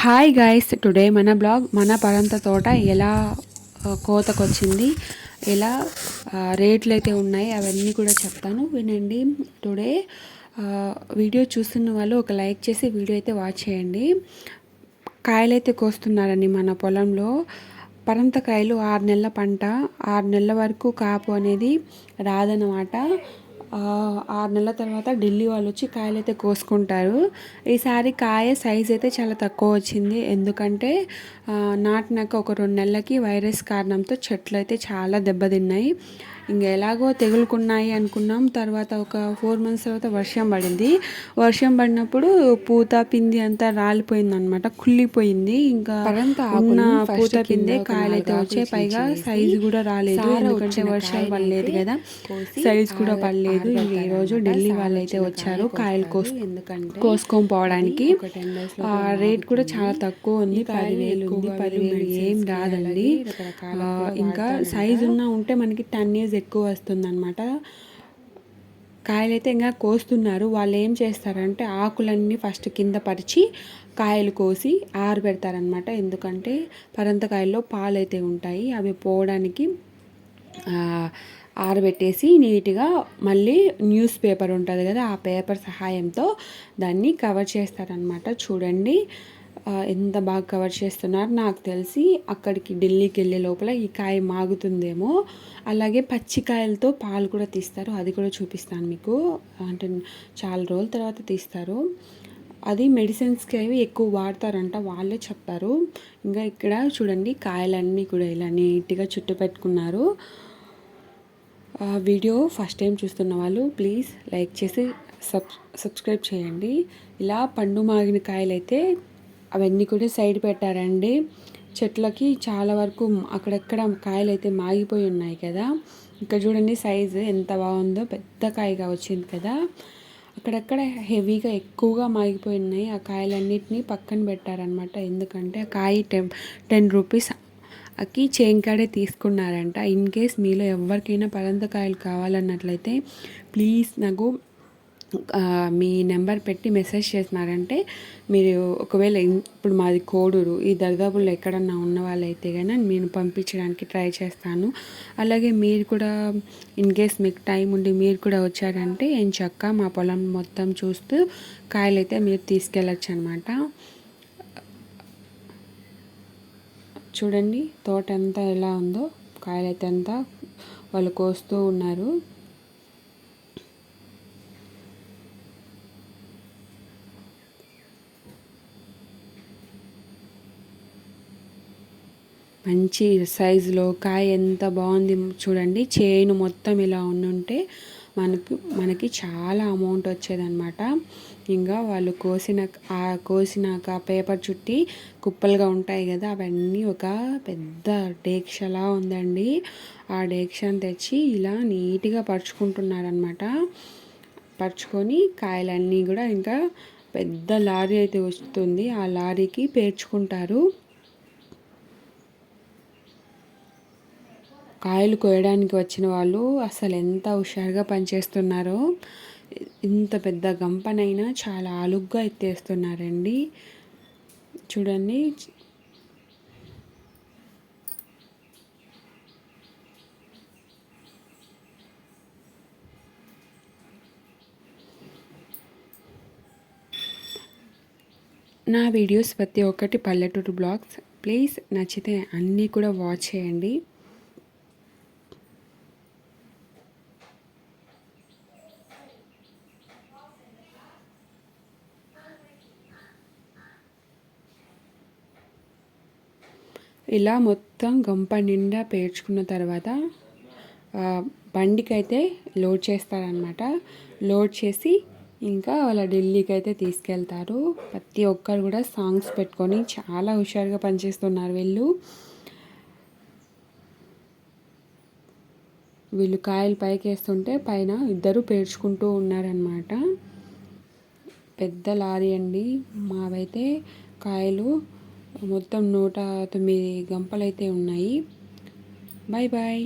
Hi guys today మన blog మన పరంత తోట ఎలా కోతకొచ్చింది ఎలా రేట్లు అయితే ఉన్నాయి అవన్నీ కూడా చెప్తాను వినండి. టుడే వీడియో చూస్తున్న వాళ్ళు ఒక లైక్ చేసి వీడియో అయితే వాచ్ చేయండి. కాయలైతే కోస్తున్నారని మన పొలంలో. పరంతకాయలు ఆరు నెలల పంట ఆరు నెలల వరకు కాపు అనేది రాదనమాట ఆరు నెలల తర్వాత ఢిల్లీ వాళ్ళు వచ్చి కాయలు అయితే కోసుకుంటారు ఈసారి కాయ సైజ్ అయితే చాలా తక్కువ వచ్చింది. ఎందుకంటే నాటినాక ఒక రెండు నెలలకి వైరస్ కారణంతో చెట్లు అయితే చాలా దెబ్బతిన్నాయి. ఇంకా ఎలాగో తెగులుకున్నాయి అనుకున్నాం. తర్వాత ఒక ఫోర్ మంత్స్ తర్వాత వర్షం పడింది. వర్షం పడినప్పుడు పూత పిండి అంతా రాలిపోయింది అనమాట కుళ్ళిపోయింది. ఇంకా ఉన్న పూత పిందే ఒక కాయలు అయితే నాలుగు వచ్చాయి పైగా సైజు కూడా రాలేదు. ఎందుకంటే వర్షాలు పడలేదు కదా. సైజ్ కూడా పడలేదు. ఇంక ఈ రోజు. ఢిల్లీ వాళ్ళు అయితే వచ్చారు. కాయ కాయలు కోసు. ఎందుకంటే కోసుకొని పోవడానికి. అది ఒక 10 days లో ఆ, కూడా రేట్ కూడా. చాలా తక్కువ ఉంది. పదివేలు ఉంది. పదివేలు ఏం రాదండి. ఇంకా. సైజ్ ఉన్నా ఉంటే మనకి టెన్ ఇయర్స్ ఎక్కువ వస్తుంది అనమాట కాయలైతే ఇంకా కోస్తున్నారు. వాళ్ళు ఏం చేస్తారంటే ఆకులన్నీ ఫస్ట్ కింద పరిచి కాయలు కోసి ఆరబెడతారనమాట ఎందుకంటే పరంతకాయల్లో పాలు అయితే ఉంటాయి. అవి పోవడానికి ఆ, ఆరబెట్టేసి నీట్గా మళ్ళీ న్యూస్ పేపర్ ఉంటుంది కదా ఆ పేపర్ సహాయంతో దాన్ని కవర్ చేస్తారనమాట చూడండి ఎంత బాగా కవర్ చేస్తున్నారు నాకు తెలిసి. అక్కడికి ఢిల్లీకి వెళ్ళే లోపల ఈ కాయ మాగుతుందేమో. అలాగే పచ్చికాయలతో పాలు కూడా తీస్తారు. అది కూడా చూపిస్తాను మీకు. అంటే చాలా రోజుల తర్వాత తీస్తారు. అది మెడిసిన్స్కి అవి ఎక్కువ వాడతారంట వాళ్ళే చెప్తారు ఇంకా ఇక్కడ చూడండి కాయలన్నీ కూడా ఇలా నీట్గా చుట్టు పెట్టుకున్నారు. వీడియో ఫస్ట్ టైం చూస్తున్న వాళ్ళు ప్లీజ్ లైక్ చేసి సబ్ సబ్స్క్రైబ్ చేయండి. ఇలా పండు మాగిన కాయలు అయితే అవన్నీ కూడా సైడ్ పెట్టారండి. చెట్లకి చాలా వరకు అక్కడక్కడ కాయలు అయితే మాగిపోయి ఉన్నాయి కదా. ఇక్కడ చూడండి సైజు ఎంత బాగుందో పెద్ద కాయగా వచ్చింది కదా. అక్కడక్కడ హెవీగా ఎక్కువగా మాగిపోయి ఉన్నాయి. ఆ కాయలన్నిటిని పక్కన పెట్టారనమాట ఎందుకంటే ఆ కాయ టెన్ టెన్ రూపీస్ అకి చేంకాడే తీసుకున్నారంట. ఇన్ కేస్ మీలో ఎవరికైనా పరంతకాయలు కావాలన్నట్లయితే ప్లీజ్ నాకు మీ నెంబర్ పెట్టి మెసేజ్ చేసినారంటే మీరు ఒకవేళ ఇప్పుడు మాది కోడూరు ఈ దరిదాపుల్లో ఎక్కడన్నా ఉన్న వాళ్ళైతే కానీ నేను పంపించడానికి ట్రై చేస్తాను. అలాగే మీరు కూడా ఇన్ కేస్ మీకు టైం ఉండి మీరు కూడా వచ్చారంటే ఏం చక్క మా పొలం మొత్తం చూస్తూ కాయలు అయితే మీరు తీసుకెళ్ళచ్చు అనమాట చూడండి తోట అంతా ఎలా ఉందో కాయలైతే అంతా వాళ్ళు కోస్తూ ఉన్నారు. మంచి సైజులో కాయ ఎంత బాగుంది చూడండి చేను మొత్తం ఇలా ఉండుంటే మనకు మనకి చాలా అమౌంట్ వచ్చేదనమాట ఇంకా వాళ్ళు కోసిన ఆ కోసినాక పేపర్ చుట్టి కుప్పలుగా ఉంటాయి కదా అవన్నీ ఒక పెద్ద డేక్షలా ఉందండి. ఆ డేక్షను తెచ్చి ఇలా నీట్గా పరుచుకుంటున్నారనమాట పరుచుకొని కాయలన్నీ కూడా ఇంకా పెద్ద లారీ అయితే వస్తుంది. ఆ లారీకి పేర్చుకుంటారు. కాయలు కోయడానికి వచ్చిన వాళ్ళు అసలు ఎంత హుషారుగా పనిచేస్తున్నారో ఇంత పెద్ద గంపనైనా చాలా ఆలుగ్గా ఎత్తేస్తున్నారండి. చూడండి. నా వీడియోస్ ప్రతి ఒక్కటి పల్లెటూరు బ్లాగ్స్. ప్లీజ్ నచ్చితే అన్నీ కూడా వాచ్ చేయండి. ఇలా మొత్తం గంప నిండా పేర్చుకున్న తర్వాత బండికి బండికైతే లోడ్ చేస్తారనమాట లోడ్ చేసి ఇంకా వాళ్ళ ఢిల్లీకి అయితే తీసుకెళ్తారు. ప్రతి ఒక్కరు కూడా సాంగ్స్ పెట్టుకొని చాలా హుషారుగా పనిచేస్తున్నారు వీళ్ళు. వీళ్ళు కాయలు పైకి వేస్తుంటే పైన ఇద్దరు పేర్చుకుంటూ ఉన్నారనమాట పెద్ద లారీ అండి. మావైతే కాయలు మొత్తం నూట తొమ్మిది గంపలు అయితే ఉన్నాయి. Bye bye